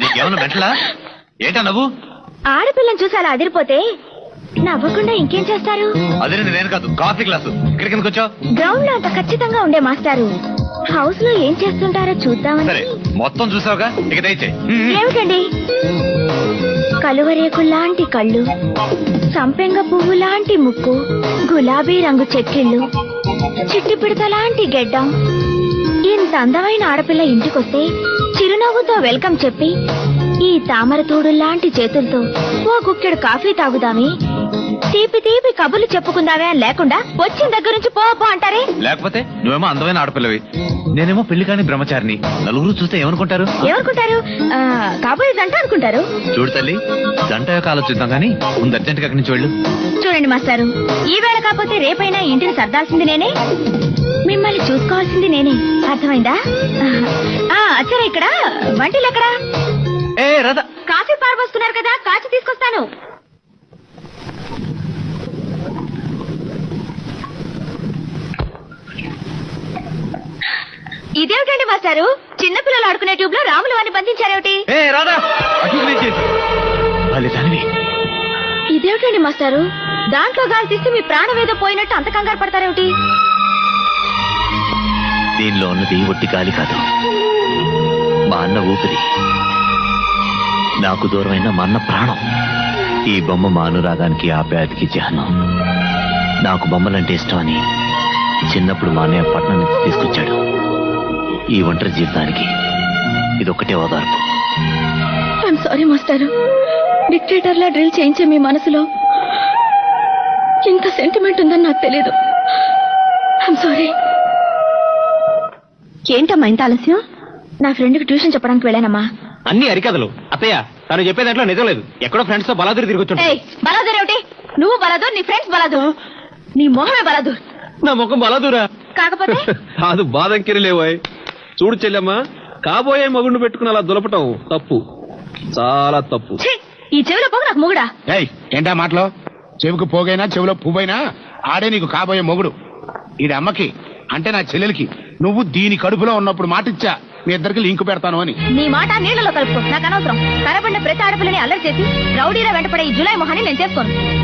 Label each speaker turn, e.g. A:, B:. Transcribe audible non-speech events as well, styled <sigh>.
A: నీకేమైనా నవ్వు?
B: ఆడపిల్లని చూసి అలా అదిరిపోతే నవ్వకుండా ఇంకేం చేస్తారు?
A: అదే నేను కాదు కాఫీ గ్లాసు. ఇక్కడికి ఎందుకు
B: గ్రౌండ్లో అంత ఖచ్చితంగా ఉండే మాస్టారు. హౌస్లో ఏం చేస్తుంటారో చూద్దామని.
A: సరే మొత్తం చూసావుగా? ఇక
B: ఏమిటండి? కలువరేకుల్లాంటి కళ్ళు సంపెంగ పువ్వు లాంటి ముక్కు గులాబీ రంగు చెక్కిళ్ళు చిట్టి పిడతలాంటి గెడ్డం. ఇంత అందమైన ఆడపిల్ల ఇంటికొస్తే చిరునవ్వుతో వెల్కమ్ చెప్పి ఈ తామర లాంటి చేతులతో ఓ కుక్కెడు కాఫీ తాగుదామే తీపి తీపి కబుర్లు చెప్పుకుందామే అని లేకుండా వచ్చిన దగ్గర నుంచి పో పో అంటారే?
A: లేకపోతే నువ్వేమో అందమైన ఆడపిల్లవి. నేనేమో పెళ్ళి కాని బ్రహ్మచారిని. నలుగురు చూస్తే ఏమనుకుంటారు?
B: ఏమనుకుంటారు? ఆ, కాబోయే జంట అనుకుంటారు.
A: చూడు తల్లి జంట యొక్క ఆలోచిద్దాం కానీ ముందు అర్జెంట్ అక్కడి నుంచి వెళ్ళు.
B: చూడండి మాస్టారు. ఈ వేళ కాకపోతే రేపైనా ఇంటిని సర్దాల్సింది నేనే. మిమ్మల్ని చూసుకోవాల్సింది నేనే. అర్థమైందా? ఆ అచ్చరా ఇక్కడ. వంటిలు ఎక్కడ
A: ఏ రథ.
B: కాఫీ పారబోస్తున్నారు కదా కాచి తీసుకొస్తాను. ఇదేమిటండి మాస్టారు? చిన్నపిల్లలు ఆడుకునే ట్యూబ్లో రాములు వారిని బంధించారేమిటి?
A: ఏ రాధా అటు నుంచి. భలే దానివి.
B: ఇదేమిటండి మాస్టారు? దాంట్లో గాలి తీస్తే మీ ప్రాణం ఏదో పోయినట్టు అంత కంగారు పడతారేమిటి?
A: దీనిలో ఉన్నది ఒట్టి గాలి కాదు. మా అన్న ఊపిరి. నాకు దూరమైన మా అన్న ప్రాణం. ఈ బొమ్మ మా అనురాగానికి ఆప్యాయతకి చిహ్నం నాకు బొమ్మలంటే ఇష్టం అని చిన్నప్పుడు మా అన్నయ్య పట్నం నుంచి తీసుకొచ్చాడు. ఈ ఒంటరి జీవితానికి ఇదొక్కటే ఓదార్పు.
B: ఐఎమ్ సారీ మాస్టారు డిక్టేటర్ లా డ్రిల్ చేయించే మీ మనసులో ఇంత సెంటిమెంట్ ఉందని నాకు తెలియదు ఐఎమ్ సారీ ఏంటమ్మా ఇంత ఆలస్యం? నా ఫ్రెండ్కి ట్యూషన్ చెప్పడానికి వెళ్ళానమ్మా.
C: అన్ని అరికథలు. అత్తయ్య తను చెప్పే దాంట్లో నిజం లేదు. ఎక్కడో ఫ్రెండ్స్తో బలాదురు తిరిగొచ్చు
B: ఏయ్ బలాదూర్ ఏమిటి? నువ్వు బలాదూర్ నీ ఫ్రెండ్స్ బలాదూర్. నీ మొహమే బలాదూర్.
C: నా ముఖం బలాదురా.
B: కాకపోతే? <laughs>
C: కాదు బాధంకిరి లేవాయ్ చూడు చెల్లెమ్మా కాబోయే మగుండు పెట్టుకుని అలా దులపటం తప్పు. చాలా తప్పు.
B: ఈ చెవిలో పోగు నాకు మొగుడా?
D: ఏయ్ ఏంటా మాటలో? చెవికి పోగైనా చెవిలో పువ్వైనా ఆడే నీకు కాబోయే మొగుడు. ఇది అమ్మకి అంటే నా చెల్లెలికి. నువ్వు దీని కడుపులో ఉన్నప్పుడు మాటిచ్చా మీ ఇద్దరికి లింక్ పెడతాను అని.
B: నీ మాట నీళ్ళలో కలుపుకో. నాకు అనవసరం. కనబడిన ప్రతి ఆడపిల్లని అల్లరి చేసి రౌడీలో వెంటపడే ఈ జులై మొహాన్ని నేను చేసుకోను.